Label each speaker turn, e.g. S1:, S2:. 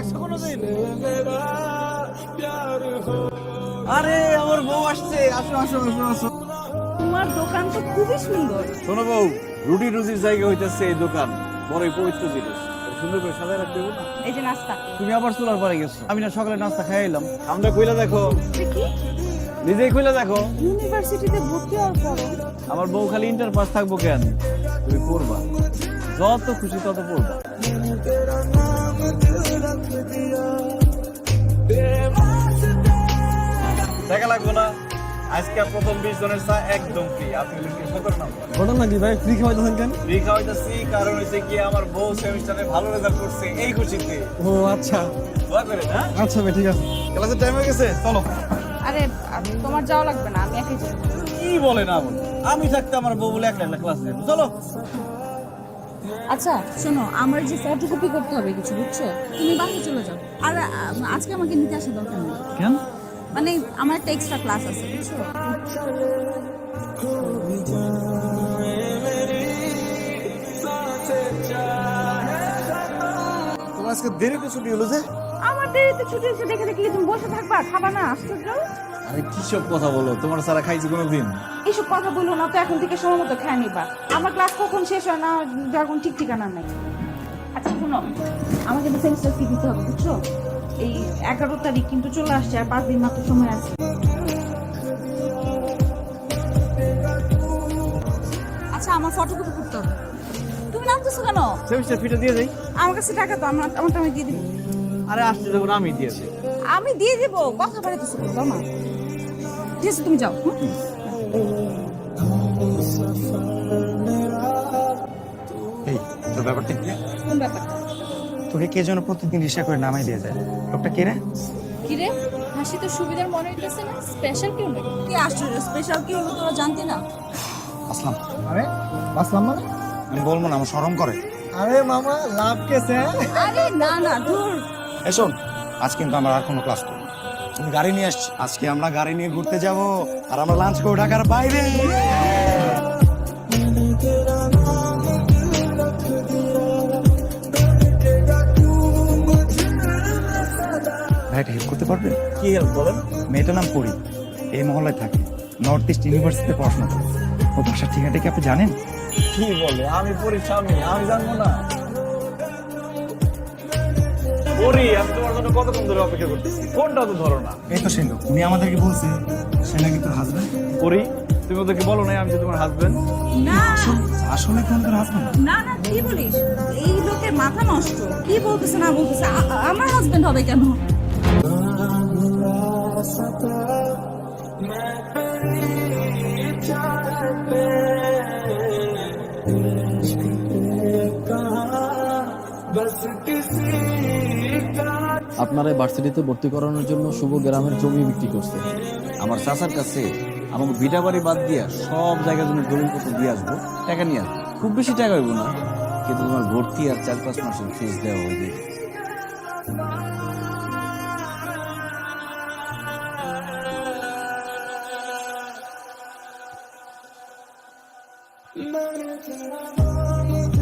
S1: দেখছ কোনোদিন আরে আমার বউ আসছে। আসো আসো আসো আসো।
S2: তোমার দোকান তো খুবই সুন্দর।
S1: শোনো বউ রুটি রুজির জায়গা হইতেছে এই দোকান। পবিত্র জিনিস। সুন্দর করে সাজায় রাখতে হবে না?
S2: এই যে নাস্তা।
S1: তুমি আবার চুলার পরে গেছো। আমি না সকালে নাস্তা খাই এলাম। আমরা কইলা দেখো।
S2: কি?
S1: নিজেই কইলা দেখো।
S2: ইউনিভার্সিটিতে ভর্তি হওয়ার পরে?
S1: আমার বউ খালি ইন্টার পাস থাকব কেন? তুমি পড়বা। যত খুশি তত পড়বা। দেখা লাগবো না। আজকে প্রথম বিশ জনের চা একদম ফ্রি আপনি সতেরো নাম্বার
S3: ঘটনা কি ভাই? ফ্রি খাওয়াই দেন কেন
S1: ফ্রি খাওয়াইতেছি কারণ হচ্ছে কি আমার বউ সেমিস্টারে ভালো রেজাল্ট করছে এই খুশিতে।
S3: ও আচ্ছা।
S1: দোয়া করে হ্যাঁ?
S3: আচ্ছা ভাই ঠিক আছে।
S1: ক্লাসের টাইম হয়ে গেছে চলো।
S2: আরে আর তোমার যাওয়া লাগবে না আমি একাই যাব।
S1: কি বলে না বলে আমি থাকতে আমার বউ বলে একলা একলা ক্লাস নেব। চলো।
S2: আচ্ছা শোনো আমার যে ফটোকপি করতে হবে কিছু বুঝছ? তুমি বাসায় চলে যাও। আর আজকে আমাকে নিতে আসা দরকার নেই।
S1: কেন?
S2: মানে আমার একটা এক্সট্রা ক্লাস আছে বুঝছ?
S3: তোমার আজকে দেরিতে ছুটি হলো যে?
S2: আমার দেরিতে ছুটি এসে দেখে দেখে তুমি বসে থাকবা? খাবা না আশ্চর্য।
S1: আরে কি সব কথা বলো? তোমার সারা খাইছি কোনোদিন।
S2: এইসব কথা বলল না তো এখন থেকে সময় মতো খেয়ে নিবা। আমার ক্লাস কখন শেষ হয় না যার কোনো ঠিক ঠিকানা নাই। আচ্ছা শোনো আমাকে তো সেমিস্টার ফি দিতে হবে বুঝছ? এই এগারো তারিখ কিন্তু চলে আসছে আর পাঁচ দিন মাত্র সময় আছে। আচ্ছা আমার ফটোকপি করতে হবে। তুমি নামতেছো কেন?
S1: সেমিস্টার ফিটা দিয়ে যাই
S2: আমার কাছে টাকা তো আমার আমার আমি দিয়ে দিবো।
S1: আরে আসছে যখন আমি দিয়েছি
S2: আমি দিয়ে দিব কথা বাড়াইতেছো বাবা ঠিক আছে তুমি যাও হুম?
S4: এই তোর ব্যাপারটা
S2: কোন ব্যাপার
S4: তোকে কে যেন প্রতিদিন রিক্সা করে নামাই দিয়ে যায়? লোকটা কে রে?
S5: কিরে? হাসি তো সুবিধার মনে হইতেছে না? স্পেশাল কেউ নাকি
S2: কি আশ্চর্য স্পেশাল কি হলো তোরা জানতি না?
S4: আসলাম।
S3: আরে বাসলাম মানে?
S4: আমি বলব না আমার সরম করে।
S3: আরে মামা লাভ কেসে
S2: আরে না না ধুর।
S4: এই শোন আজ কিন্তু আমরা আর কোনো ক্লাস করব না। গাড়ি নিয়ে আসছি। আজকে আমরা গাড়ি নিয়ে ঘুরতে যাব আর আমরা লাঞ্চ করব ঢাকার বাইরে।
S1: কি হেল্প বলেন?
S4: মেয়েটার নাম পরি। এই মহল্লায় থাকে। নর্থ ইস্ট ইউনিভার্সিটিতে পড়াশোনা করে। ও বাসার ঠিকানাটা কি আপনি জানেন?
S1: কি বলে? আমি পরি স্বামী আমি জানব না। পরি আমি তোমার জন্য কতক্ষণ ধরে অপেক্ষা করতেছি? ফোনটা তো ধরো না।
S4: এই তো সে উনি আমাদেরকে বলছে সে নাকি তোর হাজবেন্ড
S1: পরি তুমি ওদেরকে বলো না আমি যে তোমার হাজবেন্ড
S2: না।
S4: আসলে কোন তোর হাজবেন্ড
S2: না না কি বলিস? এই লোকের মাথা নষ্ট। কি বলতেছে না বলতেছে? আ- আ- আমার হাজবেন্ড হবে কেন?
S6: আপনারা ভার্সিটিতে ভর্তি করানোর জন্য শুভ গ্রামের জমি বিক্রি করছে। আমার চাচার কাছে আমাকে বিটা বাড়ি বাদ দিয়া সব জায়গায় জন্য দলিলপত্র দিয়ে আসব। টাকা নিয়ে আসব। খুব বেশি টাকা হইব না। কিন্তু তোমার ভর্তি আর চার পাঁচ মাসের ফিস দেওয়া 너를 돌아보게